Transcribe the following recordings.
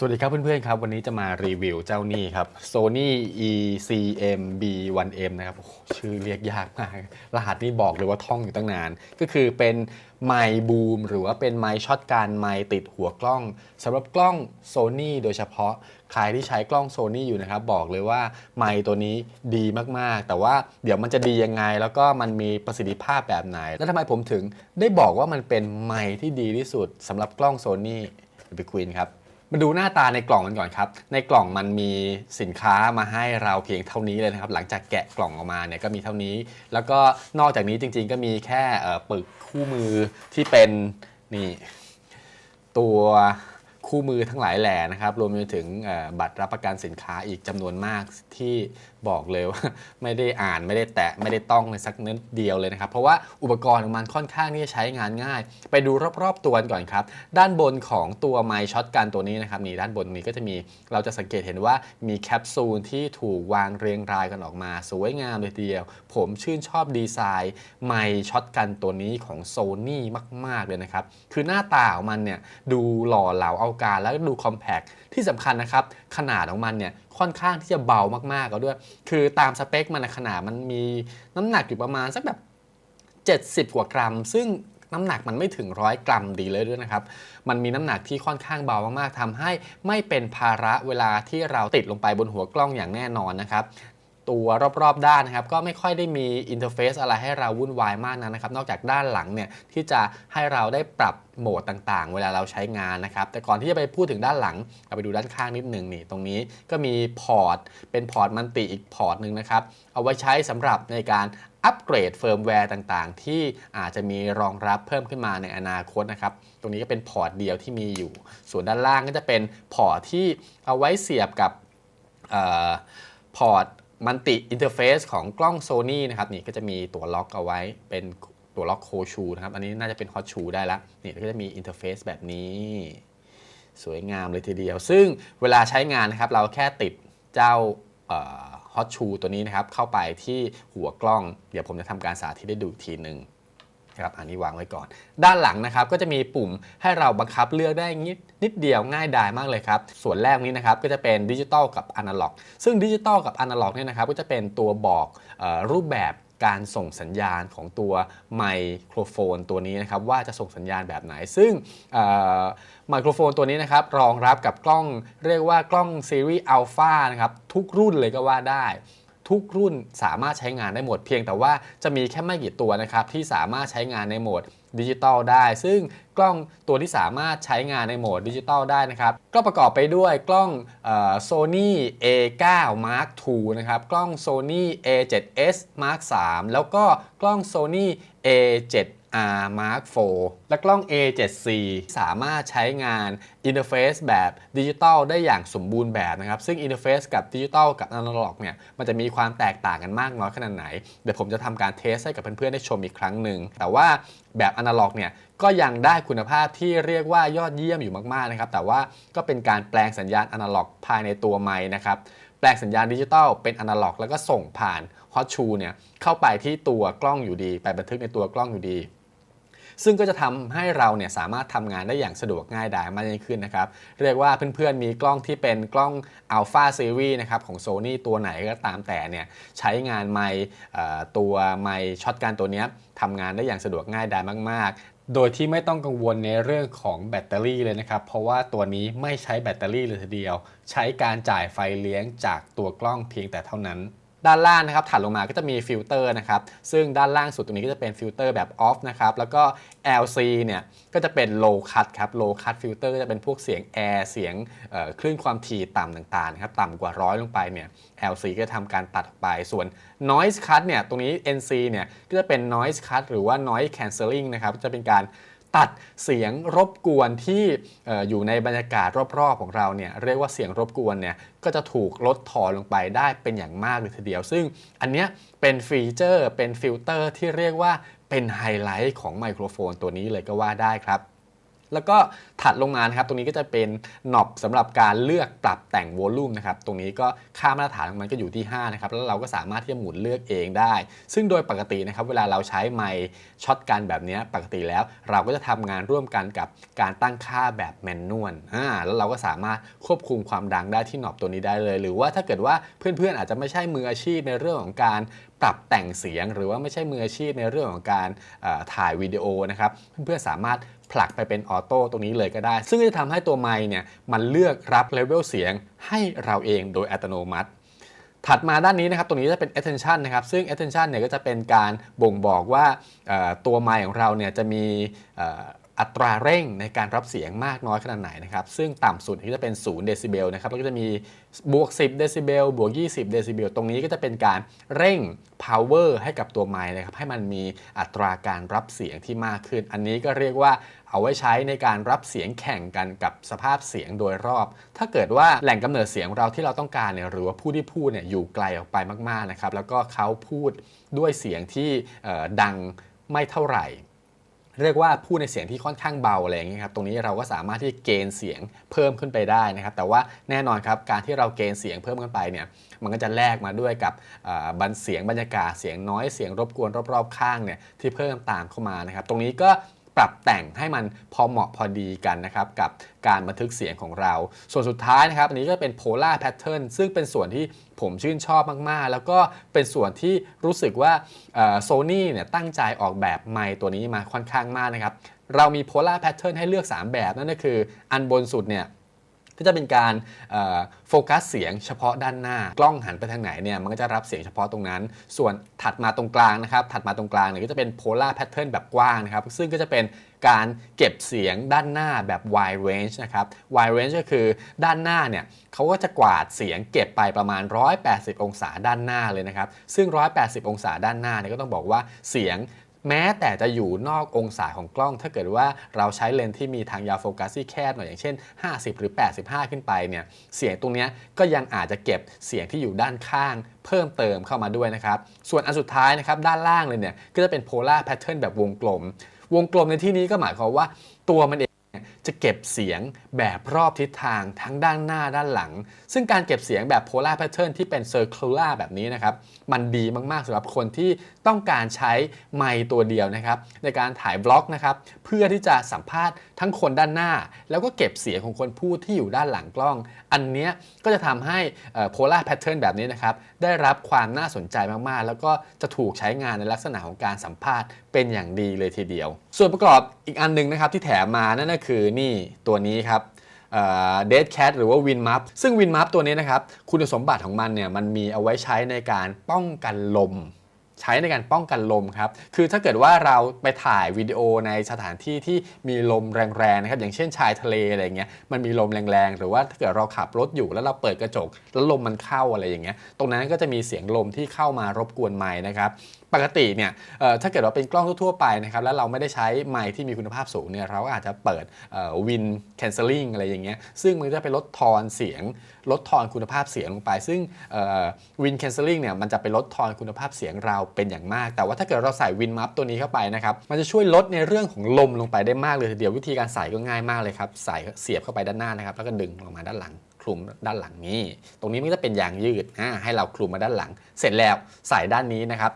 สวัสดีครับเพื่อนๆครับ วันนี้จะมารีวิวเจ้านี่ครับ Sony ECM B1M นะครับชื่อเรียกยากมาก รหัสนี่บอกเลยว่าท่องอยู่ตั้งนาน ก็คือเป็นไมค์บูมหรือว่าเป็นไมค์ช็อตการไมค์ติดหัวกล้องสำหรับกล้อง Sony โดยเฉพาะใครที่ใช้กล้อง Sony อยู่นะครับ บอกเลยว่าไมค์ตัวนี้ดีมากๆ แต่ว่าเดี๋ยวมันจะดียังไง แล้วก็มันมีประสิทธิภาพแบบไหน แล้วทำไมผมถึงได้บอกว่ามันเป็นไมค์ที่ดีที่สุดสำหรับกล้อง Sony ไปคุยนครับ มาดูหน้าตาในกล่องกันก่อนครับ ในกล่องมันมีสินค้ามาให้เราเพียงเท่านี้เลยนะครับ หลังจากแกะกล่องออกมาเนี่ยก็มีเท่านี้ แล้วก็นอกจากนี้จริงๆ ก็มีแค่ปึกคู่มือที่เป็นนี่ตัว คู่มือทั้งหลายแหล่นะครับ รวมไปถึงบัตรรับประกันสินค้าอีกจำนวนมากที่บอกเลยว่าไม่ได้อ่านไม่ได้แตะไม่ได้ต้องเลยสักนิดเดียวเลยนะครับ เพราะว่าอุปกรณ์ของมันค่อนข้างที่จะใช้งานง่าย ไปดูรอบๆตัวกันก่อนครับ ด้านบนของตัวไมช็อตกันตัวนี้นะครับนี่ด้านบนนี้ก็จะมีเราจะสังเกตเห็นว่ามีแคปซูลที่ถูกวางเรียงรายกันออกมา สวยงามเลยทีเดียว ผมชื่นชอบดีไซน์ไมช็อตกันตัวนี้ของ Sony มาก ๆเลยนะครับคือหน้าตาของมันเนี่ยดูหล่อเหลาเอาการ แล้วก็ดูคอมแพคที่สำคัญนะครับ ขนาดของมันเนี่ยค่อนข้างที่จะเบามากๆแล้วด้วย คือตามสเปคมันนขนาดมันมีน้ำหนักอยู่ประมาณสักแบบ 70 กว่ากรัม ซึ่งน้ำหนักมันไม่ถึงร้อยกรัมดีเลยด้วยนะครับ มันมีน้ำหนักที่ค่อนข้างเบามากๆทำให้ไม่เป็นภาระเวลาที่เราติดลงไปบนหัวกล้องอย่างแน่นอนนะครับ ตัวรอบๆ ด้านนะครับก็ไม่ค่อยได้มีอินเทอร์เฟซอะไรให้เราวุ่นวายมากนักนะครับนอกจากด้านหลังเนี่ยที่จะให้เราได้ปรับโหมดต่างๆ เวลาเราใช้งานนะครับแต่ก่อนที่จะไปพูดถึงด้านหลังเราไปดูด้านข้างนิดหนึ่งนี่ตรงนี้ก็มีพอร์ตเป็นพอร์ตมันติอีกพอร์ตหนึ่งนะครับเอาไว้ใช้สำหรับในการอัปเกรดเฟิร์มแวร์ต่างๆ ที่อาจจะมีรองรับเพิ่มขึ้นมาในอนาคตนะครับ ตรงนี้ก็เป็นพอร์ตเดียวที่มีอยู่ ส่วนด้านล่างก็จะเป็นพอร์ตที่เอาไว้เสียบกับออพอร์ต มันติอินเทอร์เฟซของกล้อง Sony นะครับนี่ก็จะมีตัวล็อกเอาไว้เป็นตัวล็อกโคชูนะครับ อันนี้น่าจะเป็นฮอตชูได้แล้วนี่ก็จะมีอินเทอร์เฟซแบบนี้ สวยงามเลยทีเดียว ซึ่งเวลาใช้งานนะครับ เราแค่ติดเจ้าฮอตชูตัวนี้นะครับ เข้าไปที่หัวกล้อง เดี๋ยวผมจะทำการสาธิตให้ดูทีหนึ่ง นะครับอันนี้วางไว้ก่อน ด้านหลังนะครับก็จะมีปุ่มให้เราบังคับเลือกได้นิดนิดเดียวง่ายดายมากเลยครับส่วนแรกนี้นะครับก็จะเป็นดิจิตอลกับอนาล็อกซึ่งดิจิตอลกับอนาล็อกเนี่ยนะครับก็จะเป็นตัวบอกออรูปแบบการส่งสัญญาณของตัวไมโครโฟนตัวนี้นะครับว่าจะส่งสัญญาณแบบไหน ซึ่งไมโครโฟนตัวนี้นะครับรองรับกับกล้องเรียกว่ากล้องซีรีส์อัลฟานะครับทุกรุ่นเลยก็ว่าได้ ทุกรุ่นสามารถใช้งานได้หมด เพียงแต่ว่าจะมีแค่ไม่กี่ตัวนะครับที่สามารถใช้งานในโหมดดิจิตอลได้ ซึ่งกล้องตัวที่สามารถใช้งานในโหมดดิจิตอลได้นะครับ ก็ประกอบไปด้วยกล้องโซนี่ A9 Mark II นะครับ กล้อง Sony A7S Mark III แล้วก็กล้อง Sony A7 R Mark IV และกล้อง A7C สามารถใช้งานอินเทอร์เฟซแบบดิจิตอลได้อย่างสมบูรณ์แบบนะครับ ซึ่งอินเทอร์เฟซกับดิจิตอลกับอนาล็อกเนี่ยมันจะมีความแตกต่างกันมากน้อยขนาดไหน เดี๋ยวผมจะทำการเทสให้กับเพื่อนๆได้ชมอีกครั้งหนึ่ง แต่ว่าแบบอนาล็อกเนี่ยก็ยังได้คุณภาพที่เรียกว่ายอดเยี่ยมอยู่มากๆนะครับ แต่ว่าก็เป็นการแปลงสัญญาณอนาล็อกภายในตัวไม้นะครับแปลงสัญญาณดิจิตอลเป็นอนาล็อก แล้วก็ส่งผ่านฮอตชูเนี่ยเข้าไปที่ตัวกล้องอยู่ดี ไปบันทึกในตัวกล้องอยู่ดี ซึ่งก็จะทำให้เราเนี่ยสามารถทำงานได้อย่างสะดวกง่ายดายมากยิ่งขึ้นนะครับ เรียกว่าเพื่อนๆ มีกล้องที่เป็นกล้อง Alpha Series นะครับของ Sony ตัวไหนก็ตามแต่เนี่ยใช้งานไมค์เอ่อตัวไมช็อตการตัวนี้ทำงานได้อย่างสะดวกง่ายดายมากๆ โดยที่ไม่ต้องกังวลในเรื่องของแบตเตอรี่เลยนะครับ เพราะว่าตัวนี้ไม่ใช้แบตเตอรี่เลยทีเดียว ใช้การจ่ายไฟเลี้ยงจากตัวกล้องเพียงแต่เท่านั้น ด้านล่างนะครับถัดลงมาก็จะมีฟิลเตอร์นะครับซึ่งด้านล่างสุดตรงนี้ก็จะเป็นฟิลเตอร์แบบออฟนะครับแล้วก็ LC เนี่ยก็จะเป็น low cut ครับ low cut filter ก็จะเป็นพวกเสียงแอร์เสียงคลื่นความถี่ต่ำต่างๆนะครับต่ำกว่าร้อยลงไปเนี่ย LC ก็จะทำการตัดออกไปส่วน noise cut เนี่ยตรงนี้ NC เนี่ยก็จะเป็น noise cut หรือว่า noise cancelling นะครับจะเป็นการ ตัดเสียงรบกวนที่ออยู่ในบรรยากาศรอบๆของเราเนี่ยเรียกว่าเสียงรบกวนเนี่ยก็จะถูกลดทอนลงไปได้เป็นอย่างมากเลยทีเดียว ซึ่งอันเนี้ยเป็นฟีเจอร์เป็นฟิลเตอร์ที่เรียกว่าเป็นไฮไลท์ของไมโครโฟนตัวนี้เลยก็ว่าได้ครับ แล้วก็ถัดลงมานะครับ ตรงนี้ก็จะเป็นหนอบสำหรับการเลือกปรับแต่งโวลูมนะครับ ตรงนี้ก็ค่ามาตรฐานของมันก็อยู่ที่ 5 นะครับ แล้วเราก็สามารถที่จะหมุนเลือกเองได้ ซึ่งโดยปกตินะครับ เวลาเราใช้ไมค์ช็อตกันแบบนี้ปกติแล้ว เราก็จะทำงานร่วมกันกับการตั้งค่าแบบแมนนวลอ่าแล้วเราก็สามารถควบคุมความดังได้ที่หนอบตัวนี้ได้เลย หรือว่าถ้าเกิดว่าเพื่อนๆอาจจะไม่ใช่มืออาชีพในเรื่องของการปรับแต่งเสียง หรือว่าไม่ใช่มืออาชีพในเรื่องของการถ่ายวิดีโอนะครับ เพื่อนๆสามารถ ผลักไปเป็นออโต้ตรงนี้เลยก็ได้ ซึ่งจะทำให้ตัวไมค์เนี่ยมันเลือกรับเลเวลเสียงให้เราเองโดยอัตโนมัติ ถัดมาด้านนี้นะครับ ตรงนี้จะเป็น attention นะครับ ซึ่ง attention เนี่ยก็จะเป็นการบ่งบอกว่าตัวไมค์ของเราเนี่ยจะมี อัตราเร่งในการรับเสียงมากน้อยขนาดไหนนะครับ ซึ่งต่ำสุดก็จะเป็น 0 เดซิเบลนะครับ แล้วก็จะมีบวก 10 เดซิเบล บวก 20 เดซิเบล ตรงนี้ก็จะเป็นการเร่ง power ให้กับตัวไมค์นะครับ ให้มันมีอัตราการรับเสียงที่มากขึ้น อันนี้ก็เรียกว่าเอาไว้ใช้ในการรับเสียงแข่งกันกับสภาพเสียงโดยรอบ ถ้าเกิดว่าแหล่งกำเนิดเสียงเราที่เราต้องการเนี่ยหรือว่าผู้ที่พูดเนี่ยอยู่ไกลออกไปมากๆนะครับ แล้วก็เขาพูดด้วยเสียงที่ดังไม่เท่าไหร่ เรียกว่าพูดในเสียงที่ค่อนข้างเบาอะไรอย่างเงี้ยครับตรงนี้เราก็สามารถที่เกณฑ์เสียงเพิ่มขึ้นไปได้นะครับ แต่ว่าแน่นอนครับการที่เราเกณฑ์เสียงเพิ่มขึ้นไปเนี่ยมันก็จะแลกมาด้วยกับบันเสียงบรรยากาศเสียงน้อยเสียงรบกวนรอบๆข้างเนี่ยที่เพิ่มตามเข้ามานะครับ ตรงนี้ก็ ปรับแต่งให้มันพอเหมาะพอดีกันนะครับกับการบันทึกเสียงของเรา ส่วนสุดท้ายนะครับอันนี้ก็เป็น polar pattern ซึ่งเป็นส่วนที่ผมชื่นชอบมาก ๆ แล้วก็เป็นส่วนที่รู้สึกว่าโซนี่เนี่ยตั้งใจออกแบบไมค์ตัวนี้มาค่อนข้างมากนะครับ เรามี polar pattern ให้เลือก 3 แบบนั่นก็คือ อันบนสุดเนี่ย ก็จะเป็นการโฟกัสเสียงเฉพาะด้านหน้ากล้องหันไปทางไหนเนี่ยมันก็จะรับเสียงเฉพาะตรงนั้น ส่วนถัดมาตรงกลางนะครับถัดมาตรงกลางเนี่ยก็จะเป็น polar pattern แบบกว้างนะครับซึ่งก็จะเป็นการเก็บเสียงด้านหน้าแบบ wide range นะครับ wide range ก็คือด้านหน้าเนี่ยเขาก็จะกวาดเสียงเก็บไปประมาณ 180 องศาด้านหน้าเลยนะครับ ซึ่ง 180 องศาด้านหน้าเนี่ยก็ต้องบอกว่าเสียง แม้แต่จะอยู่นอกองศาของกล้อง ถ้าเกิดว่าเราใช้เลนส์ที่มีทางยาวโฟกัสที่แคบหน่อยอย่างเช่น 50 หรือ 85 ขึ้นไปเนี่ยเสียงตรงนี้ก็ยังอาจจะเก็บเสียงที่อยู่ด้านข้าง เพิ่มเติมเข้ามาด้วยนะครับส่วนอันสุดท้ายนะครับด้านล่างเลยเนี่ยก็จะเป็นโพล่าแพทเทิร์นแบบวงกลม วงกลมในที่นี้ก็หมายความว่าตัวมันเอง จะเก็บเสียงแบบรอบทิศทางทั้งด้านหน้าด้านหลัง ซึ่งการเก็บเสียงแบบ polar pattern ที่เป็น circular แบบนี้นะครับ มันดีมาก ๆสำหรับคนที่ต้องการใช้ไมค์ตัวเดียวนะครับในการถ่ายบล็อกนะครับเพื่อที่จะสัมภาษณ์ทั้งคนด้านหน้า แล้วก็เก็บเสียงของคนพูดที่อยู่ด้านหลังกล้อง อันนี้ก็จะทำให้เอ่อ polar pattern แบบนี้นะครับได้รับความน่าสนใจมากๆ แล้วก็จะถูกใช้งานในลักษณะของการสัมภาษณ์เป็นอย่างดีเลยทีเดียว ส่วนประกอบอีกอันหนึงนะครับที่แถมมานั่นก็คือนี่ตัวนี้ครับเดดแคทหรือว่า WinMap ซึ่ง WinMap ตัวนี้นะครับคุณสมบัติของมันเนี่ยมันมีเอาไว้ใช้ในการป้องกันลม ใช้ในการป้องกันลมครับคือถ้าเกิดว่าเราไปถ่ายวิดีโอในสถานที่ที่มีลมแรงๆนะครับอย่างเช่นชายทะเลอะไรเงี้ยมันมีลมแรงๆ หรือว่าถ้าเกิดเราขับรถอยู่แล้วเราเปิดกระจก แล้วลมมันเข้าอะไรอย่างเงี้ยตรงนั้นก็จะมีเสียงลมที่เข้ามารบกวนไมค์นะครับ ปกติเนี่ยถ้าเกิดว่าเป็นกล้องทั่วไปนะครับแล้วเราไม่ได้ใช้ไมค์ที่มีคุณภาพสูงเนี่ยเราก็อาจจะเปิดวินแคนเซลลิงอะไรอย่างเงี้ยซึ่งมันจะไปลดทอนเสียง ลดทอนคุณภาพเสียงลงไป ซึ่งวินแคนเซลลิงเนี่ยมันจะไปลดทอนคุณภาพเสียงเราเป็นอย่างมาก แต่ว่าถ้าเกิดเราใส่วินมัฟตัวนี้เข้าไปนะครับมันจะช่วยลดในเรื่องของลมลงไปได้มากเลยทีเดียววิธีการใส่ก็ง่ายมากเลยครับใส่เสียบเข้าไปด้านหน้านะครับแล้วก็ดึงลงมาด้านหลังคลุมด้านหลังนี้ ตรงนี้มันจะเป็นยางยืดให้เราคลุมมาด้านหลัง เสร็จแล้วใส่ด้านนี้นะครับ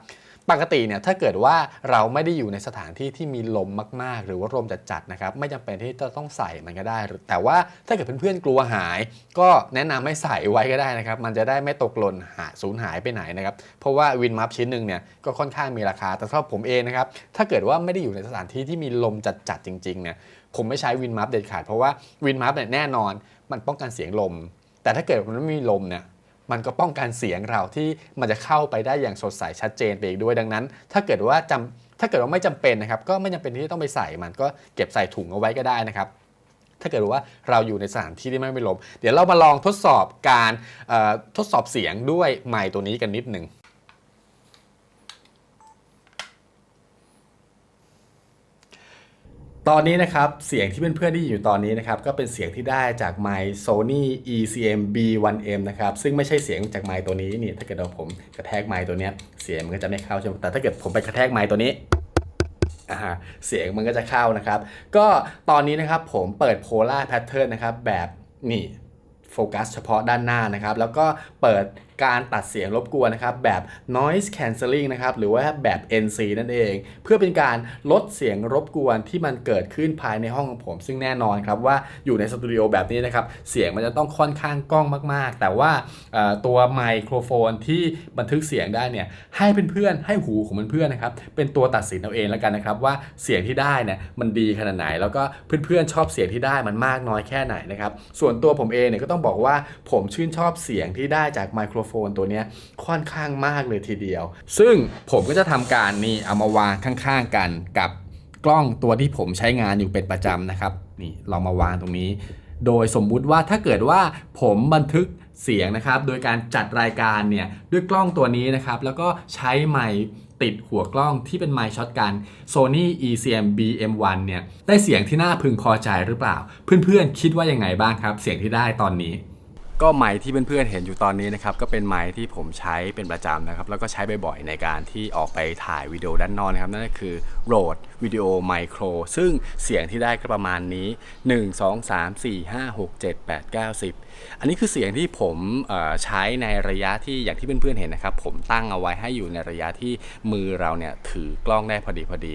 ปกติเนี่ยถ้าเกิดว่าเราไม่ได้อยู่ในสถานที่ที่มีลมมากๆ หรือว่าลมจัดๆนะครับไม่จำเป็นที่จะต้องใส่มันก็ได้ แต่ว่าถ้าเกิดเพื่อนๆกลัวหาย ก็แนะนำให้ใส่ไว้ก็ได้นะครับ มันจะได้ไม่ตกหล่นหาสูญหายไปไหนนะครับ เพราะว่าวินมัฟชิ้นหนึ่งเนี่ยก็ค่อนข้างมีราคา แต่สำหรับผมเองนะครับถ้าเกิดว่าไม่ได้อยู่ในสถานที่ที่มีลมจัดๆจริงๆเนี่ยผมไม่ใช้วินมัฟเด็ดขาดเพราะว่าวินมัฟเนี่ยแน่นอนมันป้องกันเสียงลม แต่ถ้าเกิดมันไม่มีลมเนี่ย มันก็ป้องกันเสียงเราที่มันจะเข้าไปได้อย่างสดใสชัดเจนไปอีกด้วยดังนั้น ถ้าเกิดว่าจำถ้าเกิดว่าไม่จำเป็นนะครับ ก็ไม่จำเป็นที่ต้องไปใส่มันก็เก็บใส่ถุงเอาไว้ก็ได้นะครับ ถ้าเกิดว่าเราอยู่ในสถานที่ที่ไม่มีลมเดี๋ยวเรามาลองทดสอบการทดสอบเสียงด้วยไมค์ตัวนี้กันนิดหนึ่ง ตอนนี้นะครับเสียงที่เพื่อนๆได้ยินอยู่ตอนนี้นะครับก็เป็นเสียงที่ได้จากไมค์ Sony ECM B1M นะครับซึ่งไม่ใช่เสียงจากไมค์ตัวนี้นี่ถ้าเกิดเราผมกระแทกไมค์ตัวเนี้ยเสียงมันก็จะไม่เข้าใช่ไหมแต่ถ้าเกิดผมไปกระแทกไมค์ตัวนี้เสียงมันก็จะเข้านะครับ ก็ตอนนี้นะครับผมเปิด Polar Pattern นะครับแบบนี่โฟกัสเฉพาะด้านหน้านะครับ แล้วก็เปิดการตัดเสียงรบกวนนะครับแบบ noise cancelling นะครับหรือว่าแบบ NC นั่นเอง เพื่อเป็นการลดเสียงรบกวนที่มันเกิดขึ้นภายในห้องของผม ซึ่งแน่นอนครับว่าอยู่ในสตูดิโอแบบนี้นะครับเสียงมันจะต้องค่อนข้างกล้องมากๆ แต่ว่าตัวไมโครโฟนที่บันทึกเสียงได้เนี่ยให้เพื่อนๆให้หูของเพื่อนๆนะครับเป็นตัวตัดสินเอาเองแล้วกันนะครับว่าเสียงที่ได้เนี่ยมันดีขนาดไหน แล้วก็เพื่อนๆชอบเสียงที่ได้มันมากน้อยแค่ไหนนะครับส่วนตัวผมเองเนี่ยก็ต้องบอกว่าผมชื่นชอบเสียงที่ได้จากไมโครโฟนตัวนี้ค่อนข้างมากเลยทีเดียว ซึ่งผมก็จะทำการนี่เอามาวางข้างๆกันกับกล้องตัวที่ผมใช้งานอยู่เป็นประจำนะครับนี่เรามาวางตรงนี้ โดยสมมุติว่าถ้าเกิดว่าผมบันทึกเสียงนะครับ โดยการจัดรายการเนี่ยด้วยกล้องตัวนี้นะครับ แล้วก็ใช้ไมค์ติดหัวกล้องที่เป็นไมค์ช็อตกัน Sony ECM BM1 เนี่ยได้เสียงที่น่าพึงพอใจหรือเปล่า เพื่อนๆคิดว่ายังไงบ้างครับ เสียงที่ได้ตอนนี้ ก็ไมค์ที่เพื่อนๆเห็นอยู่ตอนนี้นะครับก็เป็นไมค์ที่ผมใช้เป็นประจำนะครับแล้วก็ใช้บ่อยๆในการที่ออกไปถ่ายวิดีโอด้านนอกนะครับนั่นก็คือ Rode Video Micro ซึ่งเสียงที่ได้ก็ประมาณนี้ 1 2 3 4 5 6 7 8 9 10 อันนี้คือเสียงที่ผมใช้ในระยะที่อย่างที่เพื่อนๆเห็นนะครับผมตั้งเอาไว้ให้อยู่ในระยะที่มือเราเนี่ยถือกล้องได้พอดีพอดี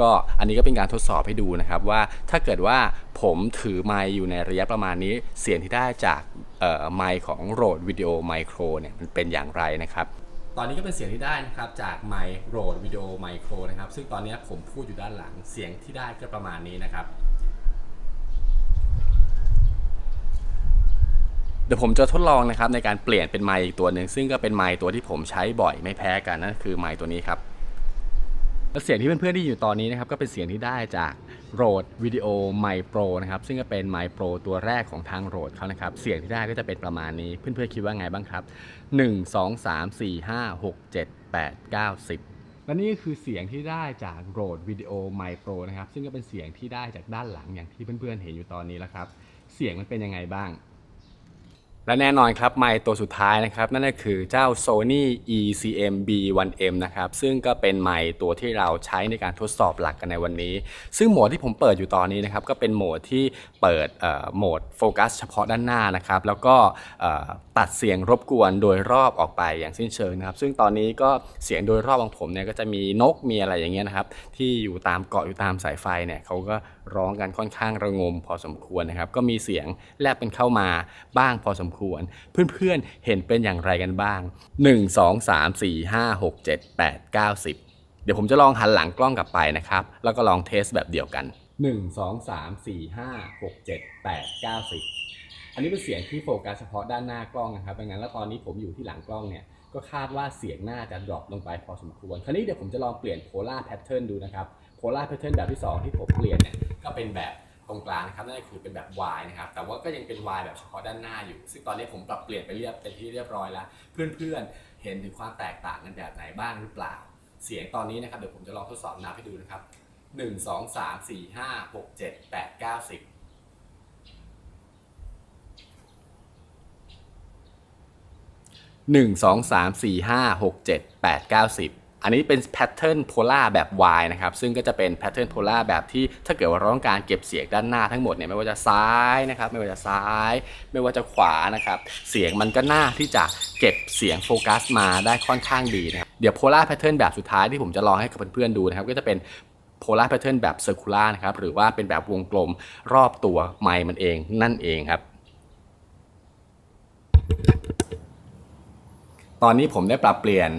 ก็อันนี้ก็เป็นการทดสอบให้ดูนะครับว่าถ้าเกิดว่าผมถือไมค์อยู่ในระยะประมาณนี้เสียงที่ได้จากไมค์ของ Rode Video Micro เนี่ยมันเป็นอย่างไรนะครับ ตอนนี้ก็เป็นเสียงที่ได้นะครับจากไมค์ Rode Video Micro นะครับ ซึ่งตอนนี้ผมพูดอยู่ด้านหลังเสียงที่ได้ก็ประมาณนี้นะครับเดี๋ยวผมจะทดลองนะครับในการเปลี่ยนเป็นไมค์อีกตัวหนึ่งซึ่งก็เป็นไมค์ตัวที่ผมใช้บ่อยไม่แพ้กันนั่นคือไมค์ตัวนี้ครับแล้วเสียงที่เพื่อนๆที่อยู่ตอนนี้นะครับก็เป็นเสียงที่ได้จาก Rode Video Mic Pro นะครับซึ่งก็เป็น Mic Pro ตัวแรกของทาง r o d เขานะครับเสียงที่ได้ก็จะเป็นประมาณนี้เพื่อนๆคิดว่าไงบ้างครับ 1 2 3 4 5 6 7 8 9 10และนี่ก็คือเสียงที่ได้จาก Rode Video Mic Pro นะครับ ซึ่งก็เป็นเสียงที่ได้จากด้านหลังอย่างที่เพื่อนๆเห็นอยู่ตอนนี้แล้วครับ เสียงมันเป็นยังไงบ้าง และแน่นอนครับไมค์ตัวสุดท้ายนะครับ นั่นก็คือเจ้า Sony ECM B1M นะครับ ซึ่งก็เป็นไมค์ตัวที่เราใช้ในการทดสอบหลักกันในวันนี้ ซึ่งโหมดที่ผมเปิดอยู่ตอนนี้นะครับ ก็เป็นโหมดที่เปิดโหมดโฟกัสเฉพาะด้านหน้านะครับ แล้วก็ตัดเสียงรบกวนโดยรอบออกไปอย่างสิ้นเชิงนะครับ ซึ่งตอนนี้ก็เสียงโดยรอบของผมเนี่ยก็จะมีนกมีอะไรอย่างเงี้ยนะครับ ที่อยู่ตามเกาะอยู่ตามสายไฟเนี่ยเขาก็ ร้องกันค่อนข้างระงมพอสมควรนะครับ ก็มีเสียงแลบเป็นเข้ามาบ้างพอสมควร เพื่อนๆเห็นเป็นอย่างไรกันบ้าง 1 2 3 4 5 6 7 8 9 10 เดี๋ยวผมจะลองหันหลังกล้องกลับไปนะครับ แล้วก็ลองเทสแบบเดียวกัน 1 2 3 4 5 6 7 8 9 10 อันนี้เป็นเสียงที่โฟกัสเฉพาะด้านหน้ากล้องนะครับดังนั้นแล้วตอนนี้ผมอยู่ที่หลังกล้องเนี่ยก็คาดว่าเสียงน่าจะดรอปลงไปพอสมควร คราวนี้เดี๋ยวผมจะลองเปลี่ยน polar pattern ดูนะครับ polar pattern แบบที่ 2 ที่ผมเปลี่ยนเนี่ยก็เป็นแบบตรงกลางนะครับนั่นคือเป็นแบบ Y นะครับแต่ว่าก็ยังเป็น Y แบบเฉพาะด้านหน้าอยู่ ซึ่งตอนนี้ผมปรับเปลี่ยนไปเรียบเป็นที่เรียบร้อยแล้ว เพื่อนๆ เห็นถึงความแตกต่างกันแบบไหนบ้างหรือเปล่า เสียงตอนนี้นะครับเดี๋ยวผมจะลองทดสอบนับให้ดูนะครับ 1 2 3 4 5 6 7 8 9 10 1 2 3 4 5 6 7 8 9 10 อันนี้เป็นแพทเทิร์นโพล่าแบบ Y นะครับ ซึ่งก็จะเป็นแพทเทิร์นโพล่าแบบที่ถ้าเกิดว่าเราต้องการเก็บเสียงด้านหน้าทั้งหมดเนี่ยไม่ว่าจะซ้ายนะครับ ไม่ว่าจะซ้าย ไม่ว่าจะขวานะครับ เสียงมันก็น่าที่จะเก็บเสียงโฟกัสมาได้ค่อนข้างดีนะครับ เดี๋ยวโพล่าแพทเทิร์นแบบสุดท้ายที่ผมจะลองให้กับเพื่อนๆดูนะครับ ก็จะเป็นโพล่าแพทเทิร์นแบบเซอร์คูลาร์นะครับ หรือว่าเป็นแบบวงกลมรอบตัวไมค์มันเองนั่นเองครับ ตอนนี้ผมได้ปรับเปลี่ยน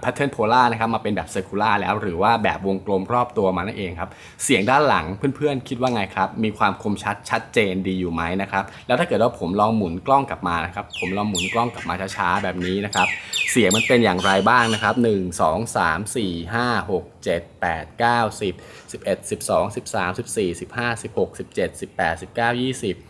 แพทเทิร์นโพล่านะครับมาเป็นแบบเซอร์คูลาแล้วหรือว่าแบบวงกลมรอบตัวมานั่นเองครับ เสียงด้านหลังเพื่อนๆ คิดว่าไงครับ มีความคมชัดชัดเจนดีอยู่ไหมนะครับ แล้วถ้าเกิดว่าผมลองหมุนกล้องกลับมานะครับ ผมลองหมุนกล้องกลับมาช้าๆ แบบนี้นะครับ เสียงมันเป็นอย่างไรบ้างนะครับ 1 2 3 4 5 6 7 8 9 10 11 12 13 14 15 16 17 18 19 20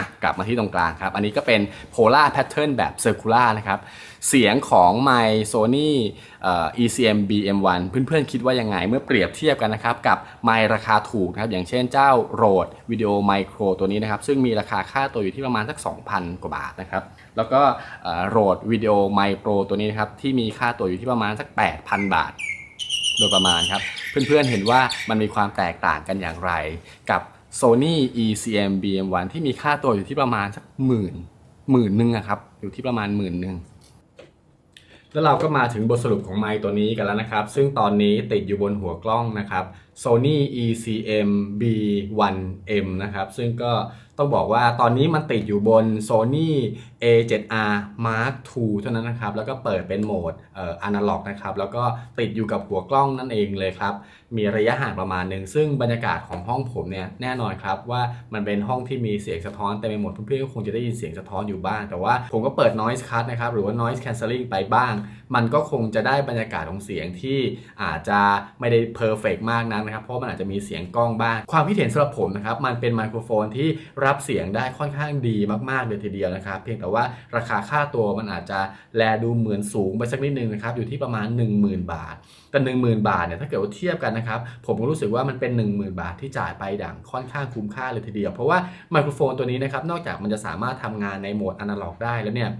ะกลับมาที่ตรงกลางครับ อันนี้ก็เป็น polar pattern แบบ circular นะครับ เสียงของไมค์ Sony เอ่อ ECM BM1 เพื่อนๆคิดว่ายังไง เมื่อเปรียบเทียบกันนะครับกับไมค์ราคาถูกนะครับ อย่างเช่นเจ้า Rode Video Micro ตัวนี้นะครับ ซึ่งมีราคาค่าตัวอยู่ที่ประมาณสัก 2,000 กว่าบาทนะครับ แล้วก็เอ่อ Rode Video Micro ตัวนี้นะครับ ที่มีค่าตัวอยู่ที่ประมาณสัก 8,000 บาท โดยประมาณครับ เพื่อนๆเห็นว่ามันมีความแตกต่างกันอย่างไร กับ Sony ECM BM1 ที่มีค่าตัวอยู่ที่ประมาณสักหมื่นหมื่นหนึ่งอะครับ อยู่ที่ประมาณหมื่นหนึ่งแล้วเราก็มาถึงบทสรุปของไมค์ตัวนี้กันแล้วนะครับ ซึ่งตอนนี้ติดอยู่บนหัวกล้องนะครับ Sony ECM B1M นะครับ ซึ่งก็ ต้องบอกว่าตอนนี้มันติดอยู่บน Sony A7R Mark II เท่านั้นนะครับ แล้วก็เปิดเป็นโหมดเอ่อ analog นะครับ แล้วก็ติดอยู่กับหัวกล้องนั่นเองเลยครับ มีระยะห่างประมาณหนึ่ง ซึ่งบรรยากาศของห้องผมเนี่ยแน่นอนครับว่ามันเป็นห้องที่มีเสียงสะท้อนเต็มไปหมดเพื่อนๆก็คงจะได้ยินเสียงสะท้อนอยู่บ้าง แต่ว่าผมก็เปิด noise cut นะครับ หรือว่า noise cancelling ไปบ้าง มันก็คงจะได้บรรยากาศของเสียงที่อาจจะไม่ได้ perfect มากนักนะครับ เพราะมันอาจจะมีเสียงกล้องบ้าง ความคิดเห็นสำหรับผมนะครับ มันเป็นไมโครโฟนที่รับเสียงได้ค่อนข้างดีมากๆเลยทีเดียวนะครับ เพียงแต่ว่าราคาค่าตัวมันอาจจะแลดูเหมือนสูงไปสักนิดนึงนะครับอยู่ที่ประมาณ 10,000 บาท แต่ 10,000 บาทเนี่ยถ้าเกิดว่าเทียบกันนะครับผมก็รู้สึกว่ามันเป็น 10,000 บาทที่จ่ายไปดังค่อนข้างคุ้มค่าเลยทีเดียว เพราะว่าไมโครโฟนตัวนี้นะครับนอกจากมันจะสามารถทำงานในโหมดอนาล็อกได้แล้วเนี่ย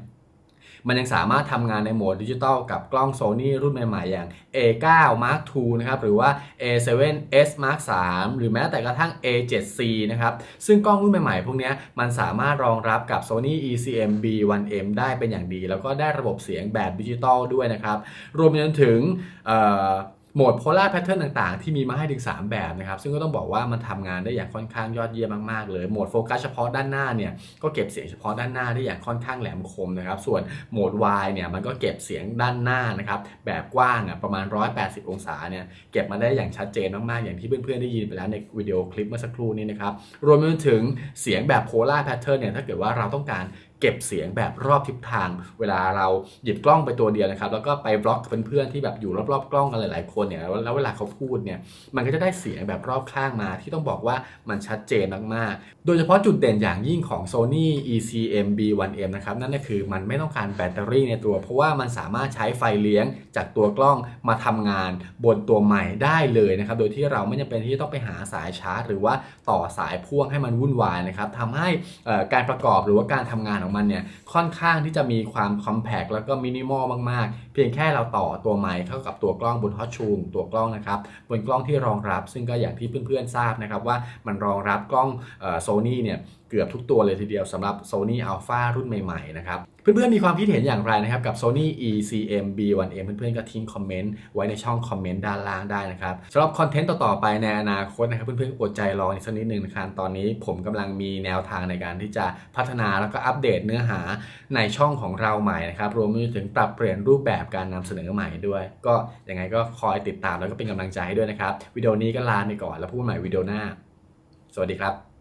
มันยังสามารถทำงานในโหมดดิจิตอลกับกล้อง Sony รุ่นใหม่ๆ อย่าง A9 Mark II นะครับหรือว่า A7S Mark III หรือแม้แต่กระทั่ง A7C นะครับซึ่งกล้องรุ่นใหม่ๆ พวกนี้มันสามารถรองรับกับ Sony ECM B1M ได้เป็นอย่างดี แล้วก็ได้ระบบเสียงแบบดิจิตอลด้วยนะครับรวมไปจนถึง เอ่อโหมด polar pattern ต่างๆ ที่มีมาให้ถึง 3 แบบนะครับ ซึ่งก็ต้องบอกว่ามันทำงานได้อย่างค่อนข้างยอดเยี่ยมมากๆ เลยโหมดโฟกัสเฉพาะด้านหน้าเนี่ยก็เก็บเสียงเฉพาะด้านหน้าได้อย่างค่อนข้างแหลมคมนะครับ ส่วนโหมด Y เนี่ยมันก็เก็บเสียงด้านหน้านะครับแบบกว้างอะประมาณ 180 องศาเนี่ยเก็บมาได้อย่างชัดเจนมากๆ อย่างที่เพื่อนๆได้ยินไปแล้วในวิดีโอคลิปเมื่อสักครู่นี้นะครับรวมไปถึงเสียงแบบ polar pattern เนี่ยถ้าเกิดว่าเราต้องการ เก็บเสียงแบบรอบทิศทาง เวลาเราหยิบกล้องไปตัวเดียวนะครับ แล้วก็ไปบล็อกเพื่อนๆที่แบบอยู่รอบๆกล้องกันหลายๆคนเนี่ยแล้วเวลาเขาพูดเนี่ยมันก็จะได้เสียงแบบรอบข้างมา ที่ต้องบอกว่ามันชัดเจนมากๆ โดยเฉพาะจุดเด่นอย่างยิ่งของ Sony ECM B1M นะครับนั่นก็คือมันไม่ต้องการแบตเตอรี่ในตัว เพราะว่ามันสามารถใช้ไฟเลี้ยงจากตัวกล้องมาทำงานบนตัวใหม่ได้เลยนะครับโดยที่เราไม่จำเป็นที่ต้องไปหาสายชาร์จ หรือว่าต่อสายพ่วงให้มันวุ่นวายนะครับทำให้การประกอบหรือว่าการทำงานของมันเนี่ยค่อนข้างที่จะมีความคอมแพกแล้วก็มินิมอลมาก เพียงแค่เราต่อตัวไมค์เข้ากับตัวกล้องบนฮอตชูมตัวกล้องนะครับบนกล้องที่รองรับ ซึ่งก็อย่างที่เพื่อนๆทราบนะครับว่ามันรองรับกล้องโซนี่เนี่ยเกือบทุกตัวเลยทีเดียวสำหรับ Sony Alpha รุ่นใหม่ๆนะครับเพื่อนๆมีความคิดเห็นอย่างไรนะครับกับ Sony ECM B1M เพื่อนๆก็ทิ้งคอมเมนต์ไว้ในช่องคอมเมนต์ด้านล่างได้นะครับสำหรับคอนเทนต์ต่อๆไปในอนาคตนะครับเพื่อนๆอดใจรออีกสักนิดหนึ่งนะครับตอนนี้ผมกำลังมีแนวทางในการที่จะพัฒนาแล้วก็อัปเดตเนื้อหาในช่องของเราใหม่นะครับรวมไปถึงปรับเปลี่ยนรูปแบบการนำเสนอใหม่ด้วย ก็ยังไงก็คอยติดตามแล้วก็เป็นกำลังใจให้ด้วยนะครับวิดีโอนี้ก็ลาไปก่อนแล้วพบกันใหม่วิดีโอหน้า สวัสดีครับ